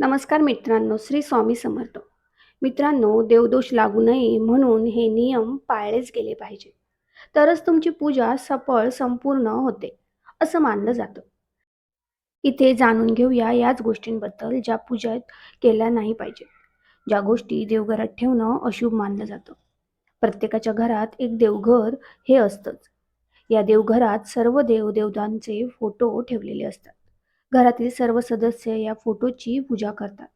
नमस्कार मित्रांनो श्री स्वामी समर्थ. मित्रांनो देवदोष लागू नये म्हणून हे नियम पाळलेच गेले पाहिजे. तरच तुमची पूजा सफळ संपूर्ण होते असं मानलं जातं. इथे जाणून घेऊया याच गोष्टींबद्दल ज्या पूजा केल्या नाही पाहिजे. ज्या गोष्टी देवघरात ठेवणं अशुभ मानलं जातं. प्रत्येकाच्या घरात एक देवघर हे असतंच. या देवघरात सर्व देवदेवतांचे फोटो ठेवलेले असतात. घरातील सर्व सदस्य या फोटोची पूजा करतात.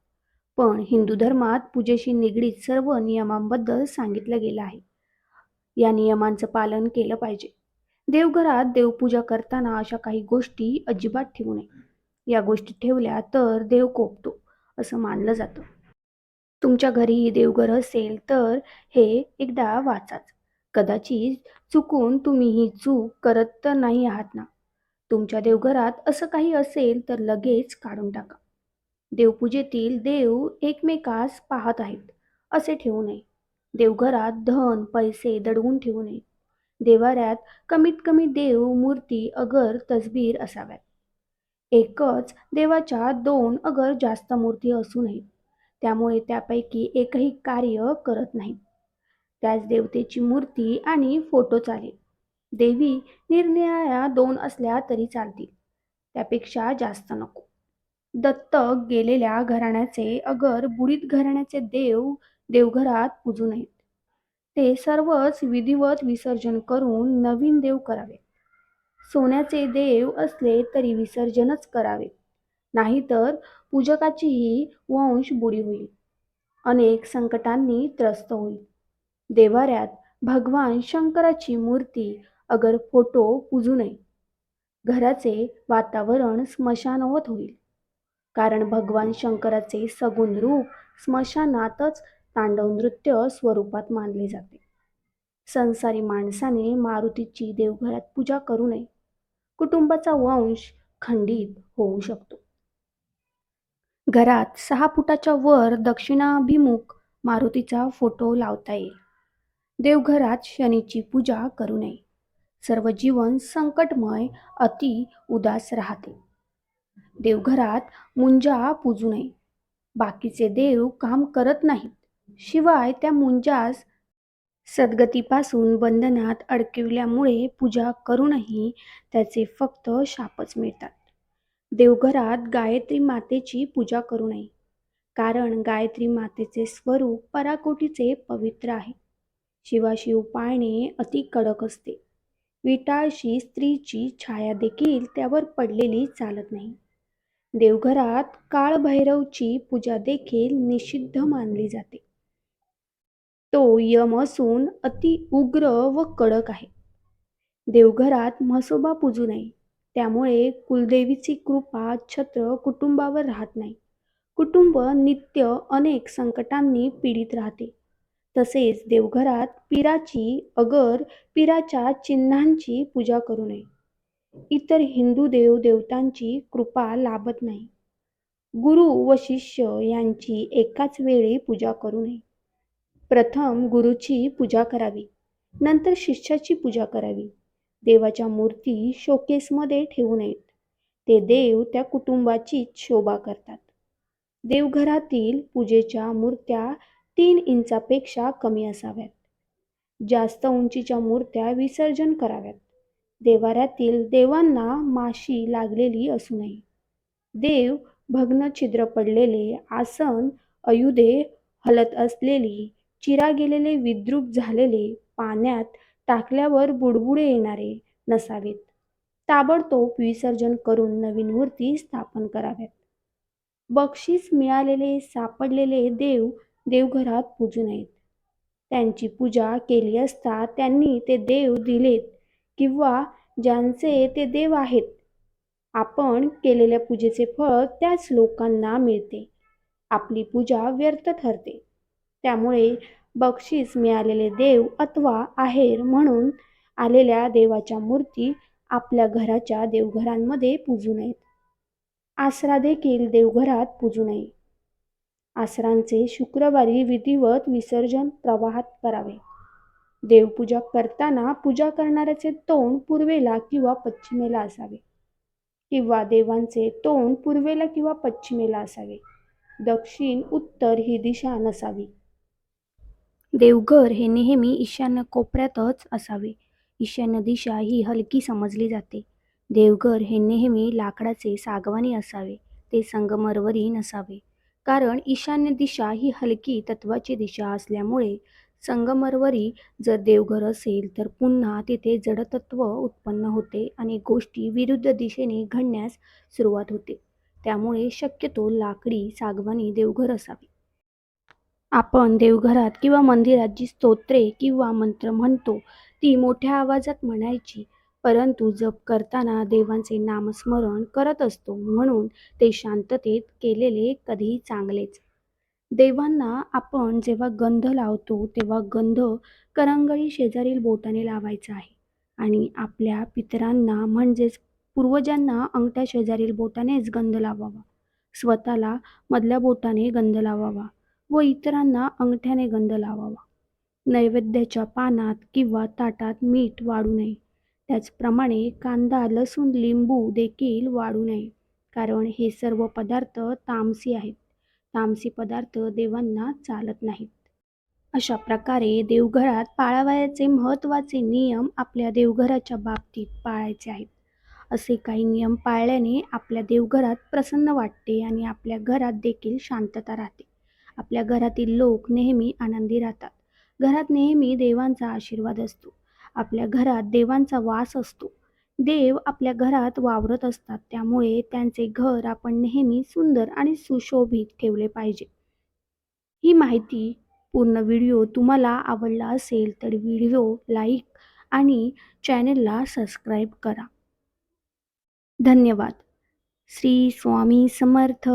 पण हिंदू धर्मात पूजेशी निगडीत सर्व नियमांबद्दल सांगितलं गेलं आहे. या नियमांचं पालन केलं पाहिजे. देवघरात देवपूजा करताना अशा काही गोष्टी अजिबात ठेवू नये. या गोष्टी ठेवल्या तर देव कोपतो असं मानलं जातं. तुमच्या घरी देवघर असेल तर हे एकदा वाचाच. कदाचित चुकून तुम्ही ही चूक करत तर नाही आहात ना? तुमच्या देवघरात असं काही असेल तर लगेच काढून टाका. देवपूजेतील देव एकमेकास पाहत आहेत असे ठेवू नये. देवघरात धन पैसे दडवून ठेवू नये. देवाऱ्यात कमीत कमी देव मूर्ती अगर तसबीर असाव्यात. एकच देवाच्या दोन अगर जास्त मूर्ती असू नयेत त्यामुळे त्यापैकी एकही कार्य करत नाही त्याच देवतेची मूर्ती आणि फोटो चालेल देवी निरनिराळ्या दोन असल्या तरी चालतील. त्यापेक्षा जास्त नको. दत्तक गेलेल्या घराण्याचे अगर बुडीत घराण्याचे देव देवघरात पूजू नयेत. ते सर्वच विधिवत विसर्जन करून नवीन देव करावे. सोन्याचे देव असले तरी विसर्जनच करावे. नाहीतर पूजकाचीही वंश बुडी होईल. अनेक संकटांनी त्रस्त होईल. देवाऱ्यात भगवान शंकराची मूर्ती अगर फोटो पुजू नये. घराचे वातावरण स्मशानवत होईल. कारण भगवान शंकराचे सगुण रूप स्मशानातच तांडव नृत्य स्वरूपात मानले जाते. संसारी माणसाने मारुतीची देवघरात पूजा करू नये. कुटुंबाचा वंश खंडित होऊ शकतो. घरात सहा फुटाच्या वर दक्षिणाभिमुख मारुतीचा फोटो लावता येईल. देवघरात शनीची पूजा करू नये. सर्व जीवन संकटमय अति उदास राहते. देवघरात मुंजा पूजू नये. बाकीचे देव काम करत नाहीत. शिवाय त्या मुंजास सद्गतीपासून बंधनात अडकविल्यामुळे पूजा करूनही त्याचे फक्त शापच मिळतात. देवघरात गायत्री मातेची पूजा करू नये. कारण गायत्री मातेचे स्वरूप पराकोटीचे पवित्र आहे. शिवाशिव पाळणे अति कडक असते. विटाळशी स्त्रीची छाया देखील त्यावर पडलेली चालत नाही. देवघरात काळभैरवची पूजा देखील निषिद्ध मानली जाते. तो यम असून अति उग्र व कडक आहे. देवघरात म्हसोबा पूजू नये. त्यामुळे कुलदेवीची कृपा छत्र कुटुंबावर राहत नाही. कुटुंब नित्य अनेक संकटांनी पीडित राहते. तसेच देवघरात पिराची अगर पिराच्या चिन्हांची पूजा करू नये. इतर हिंदू देव देवतांची कृपा लाभत नाही. गुरु व शिष्य यांची एकाच वेळी पूजा करू नये. प्रथम गुरुची पूजा करावी नंतर शिष्याची पूजा करावी. देवाच्या मूर्ती शोकेसमध्ये ठेवू नयेत. ते देव त्या कुटुंबाचीच शोभा करतात. देवघरातील पूजेच्या मूर्त्या तीन इंचापेक्षा कमी असाव्यात. जास्त उंचीच्या मूर्त्या विसर्जन कराव्यात. देवाऱ्यातील देवांना माशी लागलेली असू नये देव भग्न छिद्र पडलेले आसन अयुधे हलत असलेली चिरा गेलेले विद्रूप झालेले पाण्यात टाकल्यावर बुडबुडे येणारे नसावेत. ताबडतोब विसर्जन करून नवीन मूर्ती स्थापन कराव्यात. बक्षीस मिळालेले सापडलेले देव देवघरात पूजू नयेत. त्यांची पूजा केली असता त्यांनी ते देव दिलेत किंवा ज्यांचे ते देव आहेत. आपण केलेल्या पूजेचे फळ त्याच लोकांना मिळते. आपली पूजा व्यर्थ ठरते. त्यामुळे बक्षीस मिळालेले देव अथवा आहेर म्हणून आलेल्या देवाच्या मूर्ती आपल्या घराच्या देवघरांमध्ये पूजू नयेत. आसरा देखील देवघरात पूजू नये. आसरांचे शुक्रवारी विधिवत विसर्जन प्रवाहात करावे. देवपूजा करताना पूजा करणाऱ्याचे तोंड पूर्वेला किंवा पश्चिमेला असावे. किंवा देवांचे तोंड पूर्वेला किंवा पश्चिमेला असावे. दक्षिण उत्तर ही दिशा नसावी. देवघर हे नेहमी ईशान्य कोपऱ्यातच असावे. ईशान्य दिशा ही हलकी समजली जाते. देवघर हे नेहमी लाकडाचे सागवानी असावे. ते संगमरवरी नसावे. कारण ईशान्य दिशा ही हलकी तत्वाची दिशा असल्यामुळे संगमरवरी जर देवघर असेल तर पुन्हा तिथे जडतत्व उत्पन्न होते आणि गोष्टी विरुद्ध दिशेने घडण्यास सुरुवात होते. त्यामुळे शक्यतो लाकडी सागवानी देवघर असावे. आपण देवघरात किंवा मंदिरात जी स्तोत्रे किंवा मंत्र म्हणतो ती मोठ्या आवाजात म्हणायची परंतु जप करताना देवांचे नामस्मरण करत असतो म्हणून ते शांततेत केलेले कधी चांगलेच. देवांना आपण जेव्हा गंध लावतो तेव्हा गंध करंगळी शेजारील बोटाने लावायचा आहे. आणि आपल्या पितरांना म्हणजेच पूर्वजांना अंगठ्या शेजारील बोटानेच गंध लावावा. स्वतःला मधल्या बोटाने गंध लावावा व इतरांना अंगठ्याने गंध लावावा. नैवेद्याच्या पानात किंवा ताटात मीठ वाढू नये. त्याचप्रमाणे कांदा लसूण लिंबू देखील वाढू नये. कारण हे सर्व पदार्थ तामसी आहेत. तामसी पदार्थ देवांना चालत नाहीत. अशा प्रकारे देवघरात पाळावयाचे महत्त्वाचे नियम आपल्या देवघराच्या बाबतीत पाळायचे आहेत. असे काही नियम पाळल्याने आपल्या देवघरात प्रसन्न वाटते आणि आपल्या घरात देखील शांतता राहते. आपल्या घरातील लोक नेहमी आनंदी राहतात. घरात नेहमी देवांचा आशीर्वाद असतो. आपल्या घरात देवांचा वास असतो. देव आपल्या घरात वावरत असतात. त्यामुळे त्यांचे घर आपण नेहमी सुंदर आणि सुशोभित ठेवले पाहिजे. ही माहिती पूर्ण व्हिडिओ तुम्हाला आवडला असेल तर व्हिडिओ लाईक आणि चॅनेलला सबस्क्राईब करा. धन्यवाद. श्री स्वामी समर्थ.